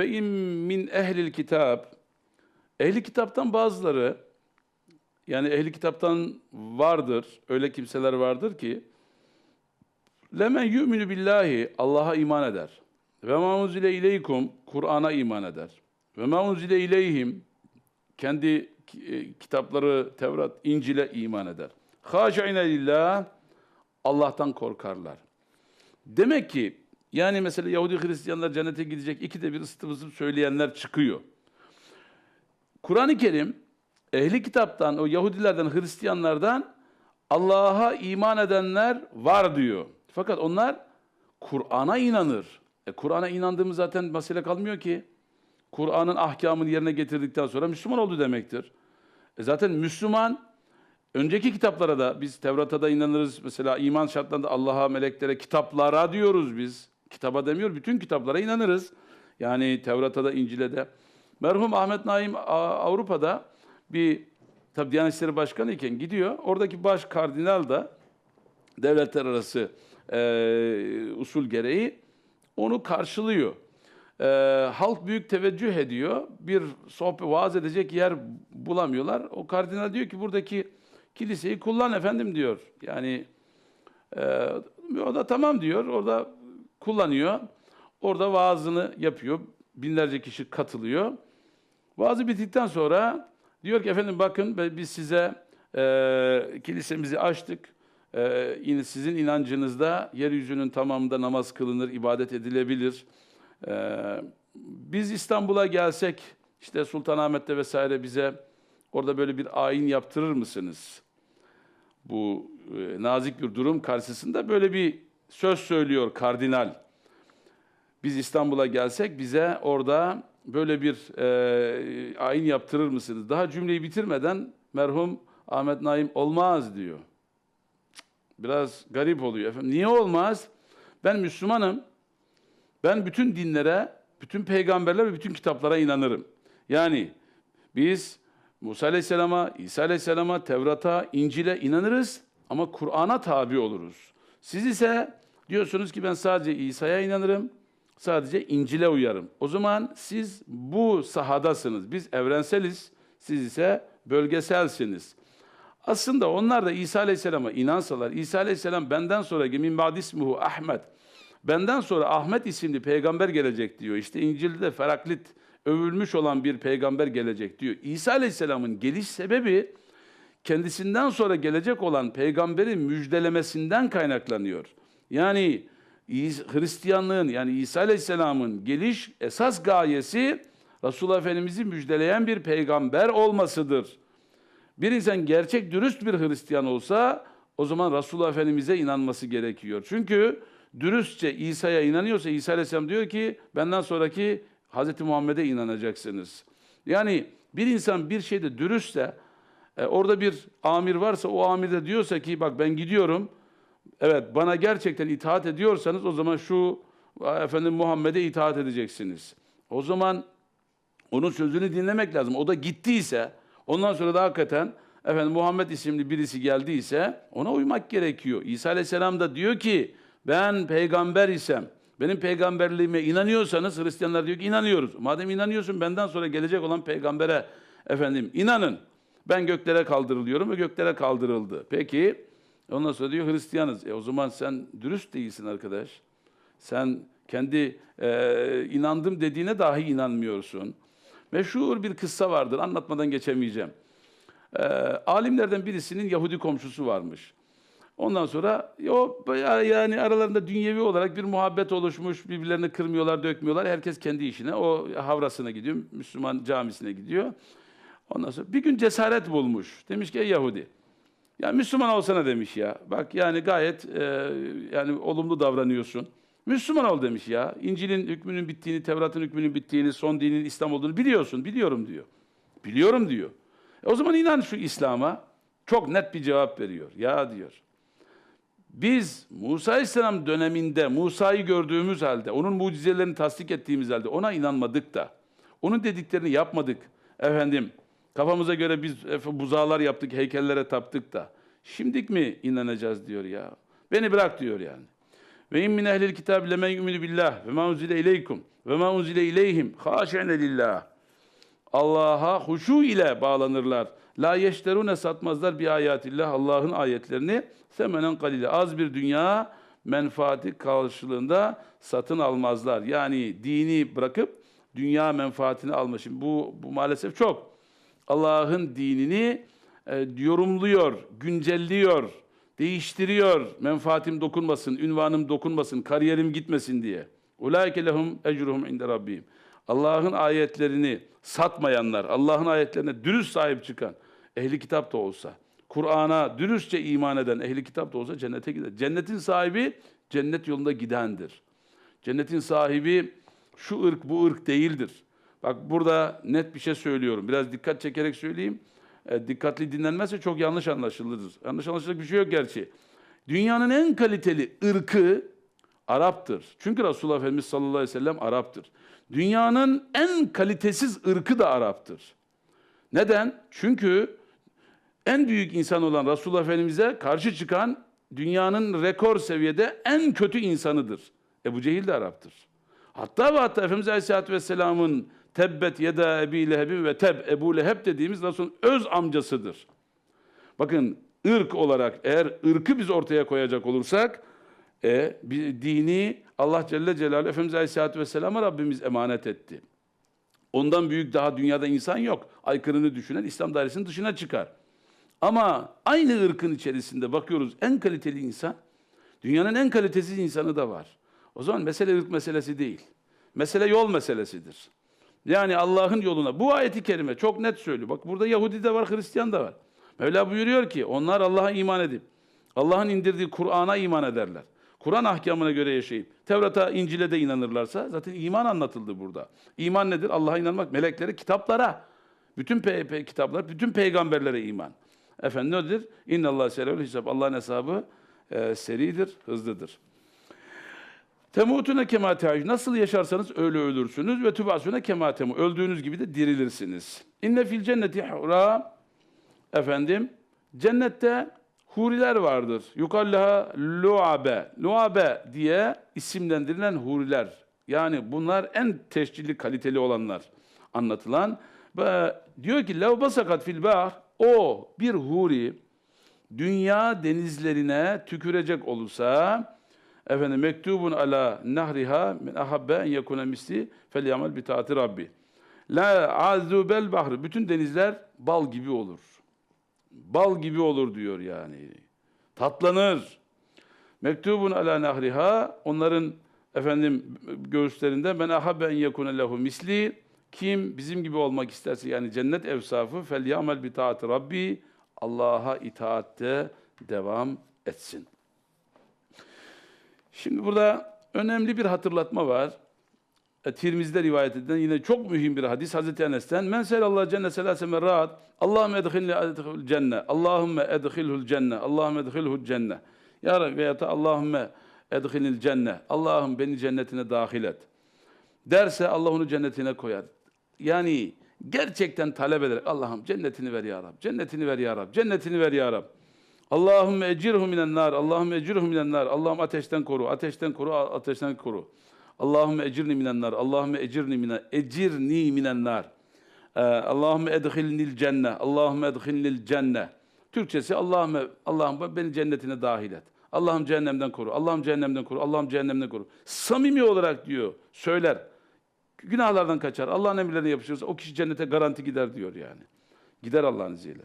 ve in min ehlil kitap ehli kitaptan bazıları yani ehli kitaptan vardır öyle kimseler vardır ki lemen yu'minu billahi Allah'a iman eder. Ve ma unzile ileykum Kur'an'a iman eder. Ve ma unzile ileyhim kendi e, kitapları Tevrat, İncil'e iman eder. Haşi'ine lillah Allah'tan korkarlar. Demek ki yani mesela Yahudi Hristiyanlar cennete gidecek ikide bir ısıtıp söyleyenler çıkıyor. Kur'an-ı Kerim ehli kitaptan, o Yahudilerden, Hristiyanlardan Allah'a iman edenler var diyor. Fakat onlar Kur'an'a inanır. E, Kur'an'a inandığımız zaten mesele kalmıyor ki. Kur'an'ın ahkamını yerine getirdikten sonra Müslüman oldu demektir. E zaten Müslüman önceki kitaplara da biz Tevrat'a da inanırız. Mesela iman şartlarında Allah'a, meleklere, kitaplara diyoruz biz. Kitaba demiyor, bütün kitaplara inanırız. Yani Tevrat'a da, İncil'e de. Merhum Ahmet Naim Avrupa'da bir tabi Diyanet İşleri Başkanı iken gidiyor. Oradaki baş kardinal da devletler arası e, usul gereği onu karşılıyor. E, halk büyük teveccüh ediyor. Bir sohbet vaaz edecek yer bulamıyorlar. O kardinal diyor ki buradaki kiliseyi kullan efendim diyor. Yani e, o da tamam diyor. Orada kullanıyor. Orada vaazını yapıyor. Binlerce kişi katılıyor. Vaazı bittikten sonra diyor ki efendim bakın biz size e, kilisemizi açtık. E, sizin inancınızda yeryüzünün tamamında namaz kılınır, ibadet edilebilir. E, biz İstanbul'a gelsek işte Sultanahmet'te vesaire bize orada böyle bir ayin yaptırır mısınız? Bu e, nazik bir durum karşısında böyle bir söz söylüyor kardinal. Biz İstanbul'a gelsek bize orada böyle bir e, ayin yaptırır mısınız? Daha cümleyi bitirmeden merhum Ahmet Naim olmaz diyor. Biraz garip oluyor efendim. Niye olmaz? Ben Müslümanım. Ben bütün dinlere, bütün peygamberler ve bütün kitaplara inanırım. Yani biz Musa Aleyhisselam'a, İsa Aleyhisselam'a, Tevrat'a, İncil'e inanırız ama Kur'an'a tabi oluruz. Siz ise diyorsunuz ki ben sadece İsa'ya inanırım, Sadece İncil'e uyarım. O zaman siz bu sahadasınız. Biz evrenseliz, siz ise bölgeselsiniz. Aslında onlar da İsa Aleyhisselam'a inansalar, İsa Aleyhisselam benden sonra min badismuhu Ahmet, benden sonra Ahmet isimli peygamber gelecek diyor. İşte İncil'de Feraklit övülmüş olan bir peygamber gelecek diyor. İsa Aleyhisselam'ın geliş sebebi kendisinden sonra gelecek olan peygamberin müjdelemesinden kaynaklanıyor. Yani Hristiyanlığın yani İsa Aleyhisselam'ın geliş esas gayesi Resulullah Efendimiz'i müjdeleyen bir peygamber olmasıdır. Bir insan gerçek dürüst bir Hristiyan olsa o zaman Resulullah Efendimiz'e inanması gerekiyor. Çünkü dürüstçe İsa'ya inanıyorsa İsa Aleyhisselam diyor ki benden sonraki Hz. Muhammed'e inanacaksınız. Yani bir insan bir şeyde dürüstse e, orada bir amir varsa o amir de diyorsa ki bak ben gidiyorum Evet bana gerçekten itaat ediyorsanız o zaman şu efendim Muhammed'e itaat edeceksiniz. O zaman onun sözünü dinlemek lazım. O da gittiyse ondan sonra da hakikaten efendim Muhammed isimli birisi geldiyse ona uymak gerekiyor. İsa Aleyhisselam da diyor ki ben peygamber isem benim peygamberliğime inanıyorsanız Hristiyanlar diyor ki inanıyoruz. Madem inanıyorsun benden sonra gelecek olan peygambere efendim inanın. Ben göklere kaldırılıyorum ve göklere kaldırıldı. Peki Ondan sonra diyor Hristiyanız. E o zaman sen dürüst değilsin arkadaş. Sen kendi e, inandım dediğine dahi inanmıyorsun. Meşhur bir kıssa vardır. Anlatmadan geçemeyeceğim. E, alimlerden birisinin Yahudi komşusu varmış. Ondan sonra o yani aralarında dünyevi olarak bir muhabbet oluşmuş. Birbirlerini kırmıyorlar, dökmüyorlar. Herkes kendi işine, o havrasına gidiyor. Müslüman camisine gidiyor. Ondan sonra bir gün cesaret bulmuş. Demiş ki ey Yahudi ya Müslüman olsana demiş ya. Bak yani gayet e, yani olumlu davranıyorsun. Müslüman ol demiş ya. İncil'in hükmünün bittiğini, Tevrat'ın hükmünün bittiğini, son dinin İslam olduğunu biliyorsun. Biliyorum diyor. Biliyorum diyor. E o zaman inan şu İslam'a. Çok net bir cevap veriyor. Ya diyor. Biz Musa Aleyhisselam döneminde Musa'yı gördüğümüz halde, onun mucizelerini tasdik ettiğimiz halde ona inanmadık da, onun dediklerini yapmadık. Efendim, Kafamıza göre biz buzağlar yaptık, heykellere taptık da. Şimdik mi inanacağız diyor ya. Beni bırak diyor yani. Ve in min ehlil kitab lemen yu'minu billah ve ma unzile ileykum ve ma unzile ileyhim haşi'ne lillah. Allah'a huşu ile bağlanırlar. La yeşterune satmazlar bi ayatillah Allah'ın ayetlerini semenen kalile az bir dünya menfaati karşılığında satın almazlar. Yani dini bırakıp dünya menfaatini alma. Şimdi bu, bu maalesef çok. Allah'ın dinini e, yorumluyor, güncelliyor, değiştiriyor. Menfaatim dokunmasın, ünvanım dokunmasın, kariyerim gitmesin diye. Ulaike lehum ecruhum inde rabbihim. Allah'ın ayetlerini satmayanlar, Allah'ın ayetlerine dürüst sahip çıkan, ehli kitap da olsa, Kur'an'a dürüstçe iman eden ehli kitap da olsa cennete gider. Cennetin sahibi cennet yolunda gidendir. Cennetin sahibi şu ırk bu ırk değildir. Bak burada net bir şey söylüyorum. Biraz dikkat çekerek söyleyeyim. E, dikkatli dinlenmezse çok yanlış anlaşılır. Yanlış anlaşılacak bir şey yok gerçi. Dünyanın en kaliteli ırkı Arap'tır. Çünkü Resulullah Efendimiz sallallahu aleyhi ve sellem Arap'tır. Dünyanın en kalitesiz ırkı da Arap'tır. Neden? Çünkü en büyük insan olan Resulullah Efendimiz'e karşı çıkan dünyanın rekor seviyede en kötü insanıdır. Ebu Cehil de Arap'tır. Hatta ve hatta Efendimiz Aleyhisselatü Vesselam'ın tebbet yeda ebi lehebin ve teb Ebu Leheb dediğimiz Resul'ün öz amcasıdır. Bakın ırk olarak eğer ırkı biz ortaya koyacak olursak e, bir dini Allah Celle Celaluhu Efendimiz Aleyhisselatü Vesselam'a Rabbimiz emanet etti. Ondan büyük daha dünyada insan yok. Aykırını düşünen İslam dairesinin dışına çıkar. Ama aynı ırkın içerisinde bakıyoruz en kaliteli insan, dünyanın en kalitesiz insanı da var. O zaman mesele ırk meselesi değil. Mesele yol meselesidir. Yani Allah'ın yoluna. Bu ayeti kerime çok net söylüyor. Bak burada Yahudi de var, Hristiyan da var. Mevla buyuruyor ki onlar Allah'a iman edip Allah'ın indirdiği Kur'an'a iman ederler. Kur'an ahkamına göre yaşayıp Tevrat'a, İncil'e de inanırlarsa zaten iman anlatıldı burada. İman nedir? Allah'a inanmak, meleklere, kitaplara. Bütün pe- pe- kitaplar, bütün peygamberlere iman. Efendim nedir? İnna Allah hesap. Allah'ın hesabı e, seridir, hızlıdır. Temutune kema te'aş. Nasıl yaşarsanız öyle ölürsünüz ve tübasune kema temu. Öldüğünüz gibi de dirilirsiniz. İnne fil cenneti hura efendim cennette huriler vardır. Yukallaha luabe. Luabe diye isimlendirilen huriler. Yani bunlar en teşcilli kaliteli olanlar anlatılan. Ve diyor ki lev basakat fil bahr o bir huri dünya denizlerine tükürecek olursa efendim mektubun ala nahriha min ahabbe en yekune misli felyamel bi taati rabbi. La azubel bahri bütün denizler bal gibi olur. Bal gibi olur diyor yani. Tatlanır. Mektubun ala nahriha onların efendim göğüslerinde men ahabbe en yekune lehu misli kim bizim gibi olmak isterse yani cennet evsafı fel yamel bi taati rabbi Allah'a itaatte devam etsin. Şimdi burada önemli bir hatırlatma var. E, Tirmiz'de rivayet edilen yine çok mühim bir hadis Hazreti Enes'ten. Men selallah cenne selase merrat. Allahümme edkhilni edkhil cenne. Allahümme edkhilhul cenne. Allahümme edkhilhul cenne. Ya Rabbi veya da Allahümme edkhilnil cenne. Allah'ım beni cennetine dahil et. Derse Allah onu cennetine koyar. Yani gerçekten talep ederek Allah'ım cennetini ver ya Rab. Cennetini ver ya Rab. Cennetini ver ya Rab. Allahümme ecirhu minen nar. Allahümme ecirhu minen nar. Allah'ım ateşten koru. Ateşten koru. Ateşten koru. Allahümme ecirni minen nar. Allahümme ecirni minen ecirni minen nar. Ee, Allahümme edhilnil cenne. Allahümme edhilnil cenne. Türkçesi Allahümme Allah'ım beni cennetine dahil et. Allah'ım cehennemden koru. Allah'ım cehennemden koru. Allah'ım cehennemden koru. Samimi olarak diyor, söyler. Günahlardan kaçar. Allah'ın emirlerine yapışırsa o kişi cennete garanti gider diyor yani. Gider Allah'ın izniyle.